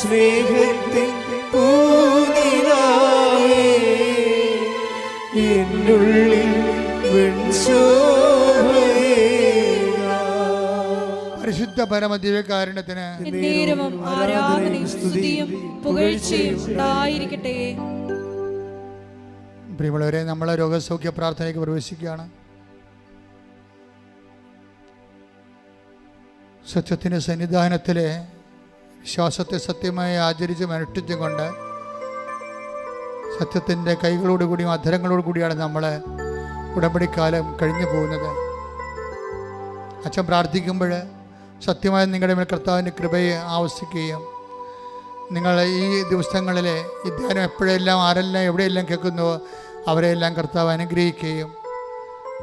സ്നേഹത്തിൻ പൂതിനുള്ളിൽ എന്നുള്ളിൽ. പരിശുദ്ധ പരമ ദിവ്യകാരണത്തിന് പ്രിയമുള്ളവരെ നമ്മളെ രോഗസൗഖ്യ പ്രാർത്ഥനയ്ക്ക് പ്രവേശിക്കുകയാണ്. സത്യത്തിന്റെ സന്നിധാനത്തിലെ വിശ്വാസത്തെ സത്യമായി ആചരിച്ചും അനുഷ്ഠിച്ചും കൊണ്ട് സത്യത്തിന്റെ കൈകളോടുകൂടിയും അധരങ്ങളോടുകൂടിയാണ് നമ്മൾ ഉടമ്പടിക്കാലം കഴിഞ്ഞു പോകുന്നത്. അച്ഛൻ പ്രാർത്ഥിക്കുമ്പോൾ സത്യമായി നിങ്ങളുടെ മേൽ കർത്താവിന്റെ കൃപയെ ആവശ്യിക്കുകയും നിങ്ങൾ ഈ ദിവസങ്ങളിലെ ഈ ധ്യാനം എപ്പോഴെല്ലാം ആരെല്ലാം എവിടെയെല്ലാം കേൾക്കുന്നുവോ അവരെയെല്ലാം കർത്താവ് അനുഗ്രഹിക്കുകയും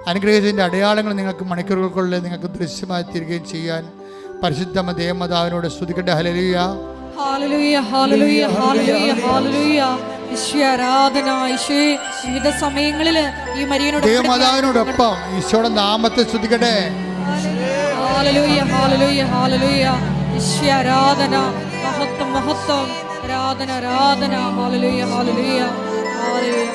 അനുഗ്രഹിച്ചതിന്റെ അടയാളങ്ങൾ നിങ്ങൾക്ക് മണിക്കൂറുകൾക്കുള്ളിൽ നിങ്ങൾക്ക് ദൃശ്യമായി തീരുകയും ചെയ്യാൻ പരിശുദ്ധ ദേവമാതാവിനോട് സ്തുതിക്കട്ടെ. ഹലലിയ ഹാലലുയ ഹാലലുയ ഹാലലുയ ഹാലലുയ ഈശ്വര ആരാധന ഈശോ വിവിധ സമയങ്ങളിൽ ഈ മരിയനോട് ദേവമാതാവിനോടൊപ്പം ഈശോയുടെ നാമത്തെ സ്തുതിക്കട്ടെ. ഹാലലുയ ഹാലലുയ ഹാലലുയ ഈശ്വര ആരാധന മഹത്വം മഹത്വം. ആരാധന ആരാധന. ഹാലലുയ ഹാലലുയ ഹാലലുയ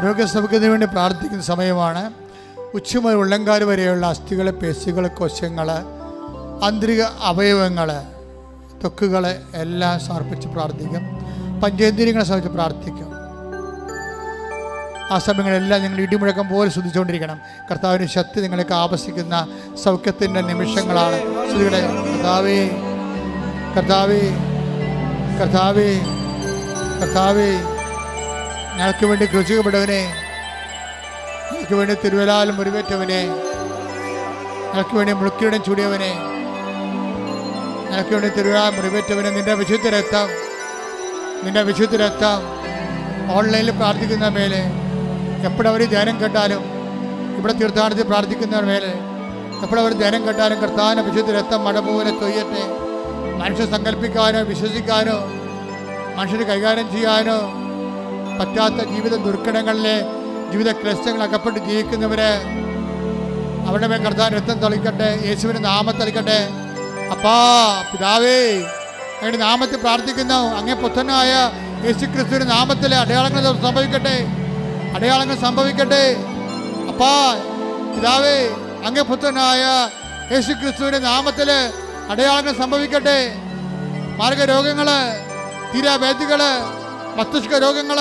രോഗസൗഖ്യത്തിന് വേണ്ടി പ്രാർത്ഥിക്കുന്ന സമയമാണ്. ഉച്ചമുതൽ ഉള്ളങ്കാൽ വരെയുള്ള അസ്ഥികൾ പേശികൾ കോശങ്ങൾ ആന്തരിക അവയവങ്ങൾ തൊക്കുകളെ എല്ലാം സമർപ്പിച്ച് പ്രാർത്ഥിക്കും. പഞ്ചേന്ദ്രിയങ്ങളെ സമർപ്പിച്ച് പ്രാർത്ഥിക്കും. ആ സമയങ്ങളെല്ലാം നിങ്ങൾ ഇടിമുഴക്കം പോലെ ശ്രദ്ധിച്ചുകൊണ്ടിരിക്കണം. കർത്താവിന് ശക്തി നിങ്ങൾക്ക് ആവശ്യിക്കുന്ന സൗഖ്യത്തിന്റെ നിമിഷങ്ങളാണ്. ശ്രീകളെ കർത്താവേ കർത്താവേ കർത്താവേ കർത്താവേ. ഞങ്ങൾക്ക് വേണ്ടി ക്രൂശിക്കപ്പെട്ടവനെ ഞങ്ങൾക്ക് വേണ്ടി തിരുവലാൽ മുറിവേറ്റവനെ. ഞങ്ങൾക്ക് വേണ്ടി മുളുക്കിയുടെ ചൂടിയവനെ. ഞങ്ങൾക്ക് വേണ്ടി തിരുവലാൽ മുറിവേറ്റവനെ നിന്റെ വിശുദ്ധ രക്തം നിന്റെ വിശുദ്ധ രക്തം ഓൺലൈനിൽ പ്രാർത്ഥിക്കുന്ന മേലെ. എപ്പോഴവർ ധ്യാനം കേട്ടാലും ഇവിടെ തീർത്ഥാടനത്തിൽ പ്രാർത്ഥിക്കുന്ന മേലെ. എപ്പോഴവർ ധ്യാനം കേട്ടാലും കർത്താന വിശുദ്ധ രക്തം മഴ പോലെ തൊയ്യട്ടെ. മനുഷ്യർ സങ്കല്പിക്കാനോ വിശ്വസിക്കാനോ മനുഷ്യർ കൈകാര്യം ചെയ്യാനോ പറ്റാത്ത ജീവിത ദുർഘടങ്ങളിലെ ജീവിത ക്ലസ്റ്റങ്ങൾ അകപ്പെട്ട് ജീവിക്കുന്നവരെ അവരുടെ മേൽ കർത്താൻ രക്തം തളിക്കട്ടെ യേശുവിന്റെ നാമം തളിക്കട്ടെ. അപ്പാ പിതാവേ അങ്ങയുടെ നാമത്തിൽ പ്രാർത്ഥിക്കുന്നു. അങ്ങേ പുത്രനായ യേശു ക്രിസ്തുവിന്റെ നാമത്തിലെ അടയാളങ്ങൾ സംഭവിക്കട്ടെ. അടയാളങ്ങൾ സംഭവിക്കട്ടെ. അപ്പാ പിതാവേ അങ്ങേ പുത്രനായ യേശു ക്രിസ്തുവിന്റെ നാമത്തിൽ അടയാളങ്ങൾ സംഭവിക്കട്ടെ. മാർഗരോഗങ്ങൾ തീരാവേദികൾ മസ്തിഷ്ക രോഗങ്ങൾ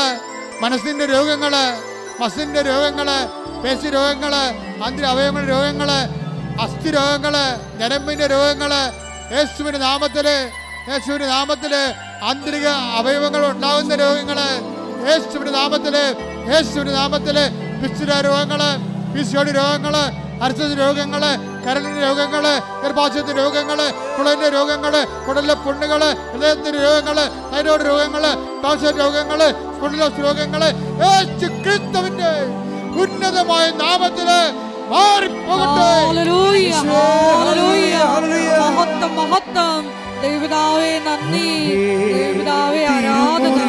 മനസ്സിന്റെ രോഗങ്ങൾ മസിന്റെ രോഗങ്ങൾ പേശി രോഗങ്ങൾ ആന്തരിക അവയവങ്ങളുടെ രോഗങ്ങൾ അസ്ഥി രോഗങ്ങൾ ഞരമ്പിന്റെ രോഗങ്ങൾ യേശുവിന്റെ നാമത്തിൽ യേശുവിന്റെ നാമത്തിൽ ആന്തരിക അവയവങ്ങൾ ഉണ്ടാകുന്ന രോഗങ്ങൾ യേശുവിന്റെ നാമത്തിൽ യേശുവിന്റെ നാമത്തിൽ പിസ്തുര രോഗങ്ങൾ പിസിയോടി രോഗങ്ങൾ അർച്ചത രോഗങ്ങൾ കരളിന്റെ രോഗങ്ങൾ ഗർഭാശയത്തിന്റെ രോഗങ്ങൾ കുളലിന്റെ രോഗങ്ങൾ കുടലിലെ പുണ്ണുകൾ ഹൃദയത്തിന്റെ രോഗങ്ങൾ തൈറോയ്ഡ് രോഗങ്ങൾ ടോൺസിൽ രോഗങ്ങൾ സ്പോണ്ടിലോസ് ക്രിസ്തുവിന്റെ ഉന്നതമായ നാമത്തിൽ മാറിപ്പോകട്ടെ. ഹല്ലേലൂയ, ഹല്ലേലൂയ. മഹത്വം മഹത്വം. ദൈവതാവേ നന്ദി. ദൈവതാവേ ആരാധന.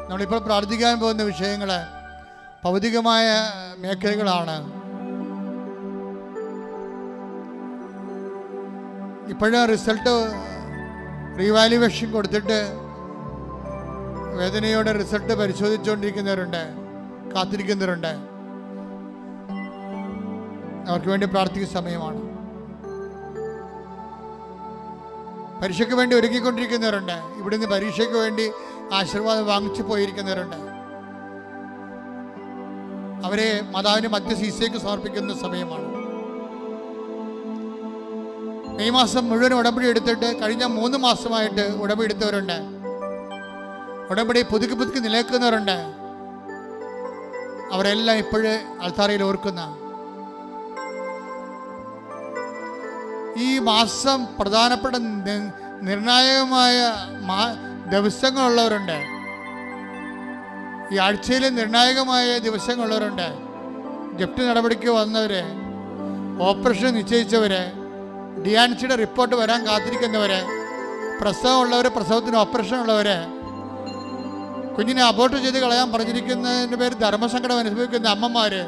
നമ്മളിപ്പോൾ പ്രാർത്ഥിക്കാൻ പോകുന്ന വിഷയങ്ങൾ ഭൗതികമായ മേഖലകളാണ്. ഇപ്പോഴും റിസൾട്ട് റീവാലുവേഷൻ കൊടുത്തിട്ട് വേദനയോടെ റിസൾട്ട് പരിശോധിച്ചുകൊണ്ടിരിക്കുന്നവരുണ്ട് കാത്തിരിക്കുന്നവരുണ്ട്. അവർക്ക് വേണ്ടി പ്രാർത്ഥിക്കുന്ന സമയമാണ്. പരീക്ഷയ്ക്ക് വേണ്ടി ഒരുക്കിക്കൊണ്ടിരിക്കുന്നവരുണ്ട്. ഇവിടുന്ന് പരീക്ഷയ്ക്ക് വേണ്ടി ആശീർവാദം വാങ്ങിച്ചു പോയിരിക്കുന്നവരുണ്ട്. അവരെ മാതാവിന്റെ മധ്യ സീസയ്ക്ക് സമർപ്പിക്കുന്ന സമയമാണ്. മെയ് മാസം മുഴുവൻ ഉടമ്പടി എടുത്തിട്ട് കഴിഞ്ഞ മൂന്ന് മാസമായിട്ട് ഉടമ്പടി എടുത്തവരുണ്ട്. ഉടമ്പടി പുതുക്കി പുതുക്കി നിലനിൽക്കുന്നവരുണ്ട്. അവരെല്ലാം ഇപ്പോഴേ അൾത്താറയിൽ ഓർക്കുന്ന. ഈ മാസം പ്രധാനപ്പെട്ട നിർണായകമായ ദിവസങ്ങളുള്ളവരുണ്ട്. ഈ ആഴ്ചയിൽ നിർണായകമായ ദിവസങ്ങളുള്ളവരുണ്ട്. ജപ്തി നടപടിക്ക് വന്നവര് ഓപ്പറേഷൻ നിശ്ചയിച്ചവര് ഡിയാൻസിയുടെ റിപ്പോർട്ട് വരാൻ കാത്തിരിക്കുന്നവര് പ്രസവമുള്ളവര് പ്രസവത്തിന് ഓപ്പറേഷൻ ഉള്ളവര് കുഞ്ഞിനെ അബോർട്ട് ചെയ്ത് കളയാൻ പറഞ്ഞിരിക്കുന്നതിന്റെ പേര് ധർമ്മസങ്കടം അനുഭവിക്കുന്ന അമ്മമാര്.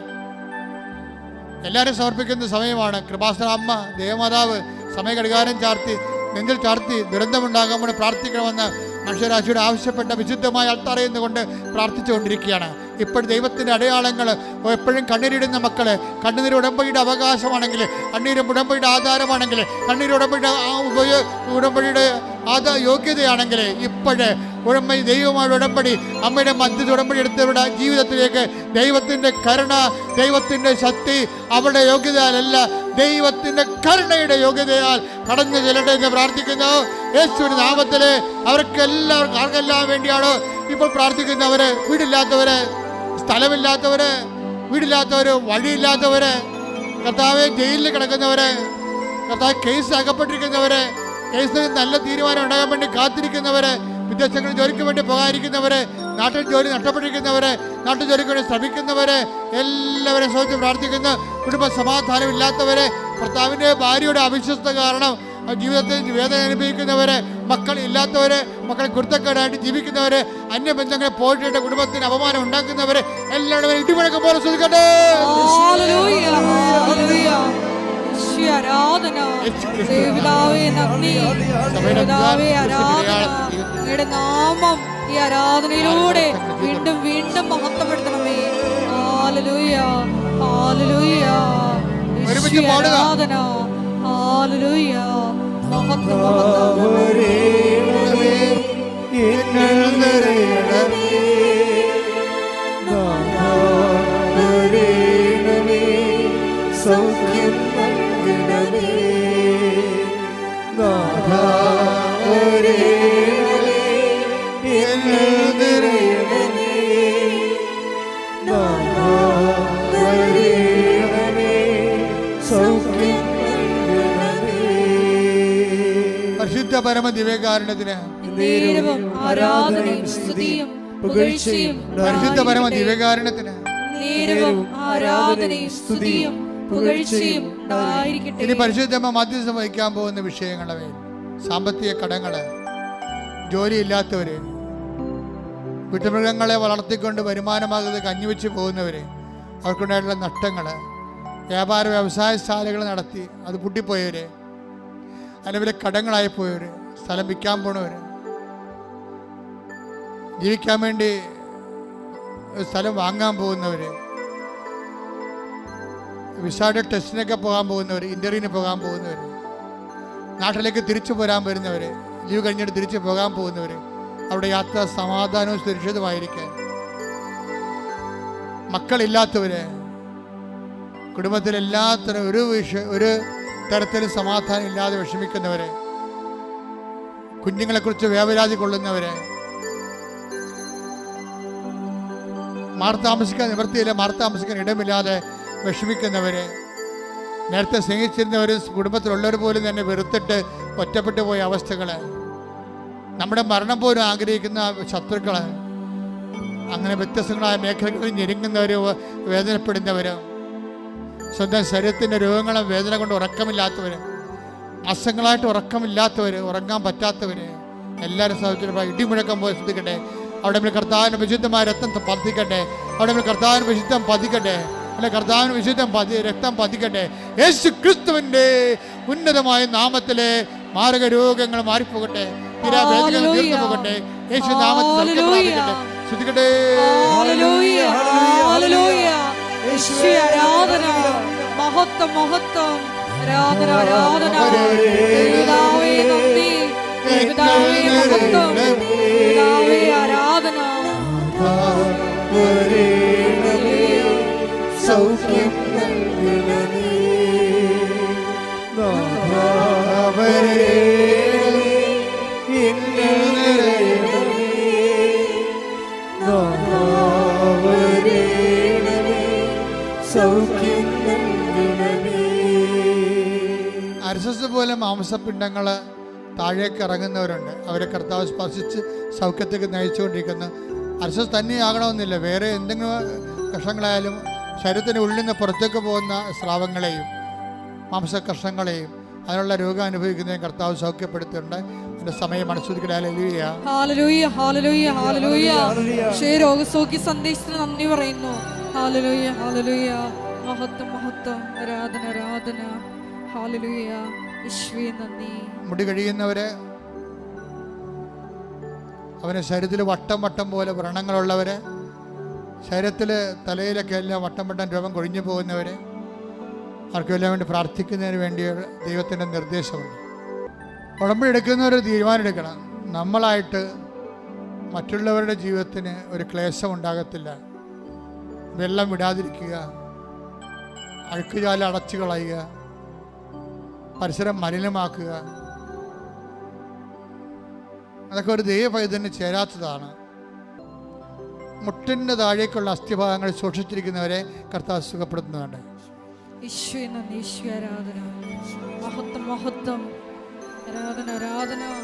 എല്ലാവരും സമർപ്പിക്കുന്ന സമയമാണ്. കൃപാസന അമ്മ ദേവമാതാവ് സമയ കടികാരം ചാർത്തി നെഞ്ചിൽ ചാർത്തി ദുരന്തമുണ്ടാകാൻ വേണ്ടി പ്രാർത്ഥിക്കണമെന്ന് മനുഷ്യരാശിയുടെ ആവശ്യപ്പെട്ട വിശുദ്ധമായ അൾത്താറയിൽ പ്രാർത്ഥിച്ചുകൊണ്ടിരിക്കുകയാണ്. ഇപ്പോൾ ദൈവത്തിന്റെ അടയാളങ്ങൾ എപ്പോഴും കണ്ണീരിടുന്ന മക്കൾ കണ്ണീർ ഉടമ്പടിയുടെ അവകാശമാണെങ്കിൽ കണ്ണീർ ഉടമ്പടിയുടെ ആധാരമാണെങ്കിൽ കണ്ണീർ ഉടമ്പടിയുടെ ആ ഉപയോഗ ഉടമ്പടിയുടെ ആധാ യോഗ്യതയാണെങ്കിൽ ഇപ്പോഴേ ഉടമ്പടി ദൈവമായ ഉടമ്പടി അമ്മയുടെ മധ്യത്തിൽ ഉടമ്പടി എടുത്തവരുടെ ജീവിതത്തിലേക്ക് ദൈവത്തിന്റെ കരുണ ദൈവത്തിന്റെ ശക്തി അവരുടെ യോഗ്യതയല്ല ദൈവത്തിന്റെ കരുണയുടെ യോഗ്യതയാൽ കടന്നു ചെല്ലട്ടെ എന്ന് പ്രാർത്ഥിക്കുന്നു. യേശുവിന്റെ നാമത്തിൽ അവർക്ക് എല്ലാവർക്കും ആർക്കെല്ലാം വേണ്ടിയാണോ ഇപ്പോൾ പ്രാർത്ഥിക്കുന്നവർ വീടില്ലാത്തവര് സ്ഥലമില്ലാത്തവര് വീടില്ലാത്തവര് വഴിയില്ലാത്തവര് കർത്താവ് ജയിലിൽ കിടക്കുന്നവര് കർത്താവ് കേസ് അകപ്പെട്ടിരിക്കുന്നവര് കേസ് നല്ല തീരുമാനം ഉണ്ടാകാൻ വേണ്ടി കാത്തിരിക്കുന്നവര് വിദേശങ്ങളിൽ ജോലിക്ക് വേണ്ടി പോകാതിരിക്കുന്നവര് നാട്ടിൽ ജോലി നഷ്ടപ്പെട്ടിരിക്കുന്നവര് നാട്ടിൽ ജോലിക്ക് വേണ്ടി ശ്രമിക്കുന്നവര് എല്ലാവരെയും ശ്രമിച്ച് പ്രാർത്ഥിക്കുന്ന. കുടുംബ സമാധാനം ഇല്ലാത്തവര് ഭർത്താവിന്റെ ഭാര്യയുടെ അവിശ്വസ്ത കാരണം ജീവിതത്തിൽ വേദന അനുഭവിക്കുന്നവർ മക്കൾ ഇല്ലാത്തവർ മക്കളെ കുരുത്തക്കേടായിട്ട് ജീവിക്കുന്നവർ അന്യബന്ധങ്ങളെ പോയിട്ട് കുടുംബത്തിന് അപമാനം ഉണ്ടാക്കുന്നവർ എല്ലാവരും ഇടിമുഴക്കം പോലെ ശ്രദ്ധിക്കട്ടെ. നാമം ഈ ആരാധനയിലൂടെ വീണ്ടും വീണ്ടും മഹത്വപ്പെടുത്തണമേ. ആലലൂയ ആലലൂയ. ആരാധന. ഹാലലൂയ മഹത്വം മഹത്വം വരേണമേ, എന്നിൽ നിറയണമേ. പരിശുദ്ധ പരമ ദിവ്യകാരണത്തിന് ഇനി പരിശുദ്ധമ്മ മധ്യസ്ഥം വഹിക്കാൻ പോകുന്ന വിഷയങ്ങളെ സാമ്പത്തിക കടങ്ങൾ ജോലിയില്ലാത്തവര് വീട്ടുമൃഗങ്ങളെ വളർത്തിക്കൊണ്ട് വരുമാനമാകാതെ കഞ്ഞിവെച്ച് പോകുന്നവര് അവർക്കുണ്ടായിട്ടുള്ള നഷ്ടങ്ങൾ വ്യാപാര വ്യവസായ ശാലകൾ നടത്തി അത് പൊട്ടിപ്പോയവര് അല്ലെങ്കിൽ കടങ്ങളായി പോയവര് സ്ഥലം വിൽക്കാൻ പോണവര്. ജീവിക്കാൻ വേണ്ടി സ്ഥലം വാങ്ങാൻ പോകുന്നവര്. വിസയുടെ ടെസ്റ്റിനൊക്കെ പോകാൻ പോകുന്നവർ ഇന്റർവ്യൂവിന് പോകാൻ പോകുന്നവർ നാട്ടിലേക്ക് തിരിച്ചു പോരാൻ വരുന്നവർ ലീവ് കഴിഞ്ഞിട്ട് തിരിച്ചു പോകാൻ പോകുന്നവർ അവിടെ യാത്ര സമാധാനവും സുരക്ഷിതമായിരിക്കാൻ മക്കളില്ലാത്തവര്. കുടുംബത്തിൽ ഒരു വിഷ ഒരു തരത്തിലും സമാധാനം ഇല്ലാതെ വിഷമിക്കുന്നവര്. കുഞ്ഞുങ്ങളെക്കുറിച്ച് വേവരാതി കൊള്ളുന്നവര്. മാർത്താമസിക്കാൻ താമസിക്കാൻ നിവൃത്തിയില്ല മാറി ഇടമില്ലാതെ വിഷമിക്കുന്നവര്. നേരത്തെ സ്നേഹിച്ചിരുന്നവരും കുടുംബത്തിലുള്ളവർ പോലും തന്നെ വെറുത്തിട്ട് ഒറ്റപ്പെട്ടു പോയ അവസ്ഥകൾ. നമ്മുടെ മരണം പോലും ആഗ്രഹിക്കുന്ന ശത്രുക്കൾ. അങ്ങനെ വ്യത്യസ്തങ്ങളായ മേഖലകളിൽ ഞെരുങ്ങുന്നവരും വേദനപ്പെടുന്നവരും. സ്വന്തം ശരീരത്തിന്റെ രോഗങ്ങളും വേദന കൊണ്ട് ഉറക്കമില്ലാത്തവര്. മാസങ്ങളായിട്ട് ഉറക്കമില്ലാത്തവർ ഉറങ്ങാൻ പറ്റാത്തവര് എല്ലാവരും സഹോദരം ഇടിമുഴക്കം പോലെ ശ്രദ്ധിക്കട്ടെ. അവിടെ മേൽ കർത്താവിന് വിശുദ്ധമായ രക്തം പതിക്കട്ടെ. അവിടെ മേൽ കർത്താവിന് വിശുദ്ധം പതിക്കട്ടെ. അല്ലെ കർത്താവിന് വിശുദ്ധം പതി രക്തം പതിക്കട്ടെ. യേശു ക്രിസ്തുവിന്റെ ഉന്നതമായ നാമത്തിലെ മാരക രോഗങ്ങൾ മാറിപ്പോകട്ടെ. തീരാവേദനകൾ ഹല്ലേലൂയ. തീർന്നു പോകട്ടെ യേശു നാമത്തിൽ ശ്രദ്ധിക്കട്ടെ. പ്രാപിക്കട്ടെ ശ്രുതിക്കട്ടെ ഹല്ലേലൂയ, ഹല്ലേലൂയ. യേശുവേ, ആരാധന. മഹത്വം മഹത്വം. ആരാധന ആരാധന. പിതാവേ നന്ദി. പിതാവേ മഹത്വം. പിതാവേ ആരാധന. സൗഖ്യം നൽകണമേ നാഥാ വരേണമേ എന്നിൽ അരസസ് പോലെ മാംസപിണ്ഡങ്ങൾ താഴേക്ക് ഇറങ്ങുന്നവരുണ്ട്. അവരെ കർത്താവ് സ്പർശിച്ച് സൗഖ്യത്തേക്ക് നയിച്ചുകൊണ്ടിരിക്കുന്നു. അരസസ് തന്നെയാകണമെന്നില്ല. വേറെ എന്തെങ്കിലും കഷങ്ങളായാലും ശരീരത്തിന് ഉള്ളിൽ നിന്ന് പുറത്തേക്ക് പോകുന്ന സ്രാവങ്ങളെയും മാംസകർഷങ്ങളെയും അതിനുള്ള രോഗം അനുഭവിക്കുന്നതിന് കർത്താവ് സൗഖ്യപ്പെടുത്തിയിട്ടുണ്ട് എന്റെ സമയം രോഗസൗഖ്യ സന്ദേശത്തിന് നന്ദി പറയുന്നു. ഹാലലൂയ ഹാലലൂയ മഹത്വം മഹത്വം. ആരാധന ആരാധന. മുടി കഴിയുന്നവര് അവന് ശരീരത്തിൽ വട്ടം വട്ടം പോലെ വ്രണങ്ങളുള്ളവര് ശരീരത്തിൽ തലയിലൊക്കെ എല്ലാം വട്ടം വട്ടം രൂപം കൊഴിഞ്ഞു പോകുന്നവര് ആർക്കുമെല്ലാം വേണ്ടി പ്രാർത്ഥിക്കുന്നതിന് വേണ്ടി ദൈവത്തിന്റെ നിർദ്ദേശമുണ്ട്. ഉടമ്പടി എടുക്കുന്നവർ തീരുമാനം എടുക്കണം. നമ്മളായിട്ട് മറ്റുള്ളവരുടെ ജീവിതത്തിന് ഒരു ക്ലേശം ഉണ്ടാകത്തില്ല. വെള്ളം വിടാതിരിക്കുക അഴുക്കുചാല അടച്ചു കളയുക പരിസരം മലിനമാക്കുക. അതൊക്കെ ഒരു ദൈവഭയത്തിന് ചേരാത്തതാണ്. മുട്ടിന്റെ താഴേക്കുള്ള അസ്ഥിഭാഗങ്ങൾ സൂക്ഷിച്ചിരിക്കുന്നവരെ കർത്താവ് സുഖപ്പെടുത്തുന്നുണ്ട്. യേശുവേ നന്ദി ആരാധന. മഹത്വം മഹത്വം. ആരാധന ആരാധന.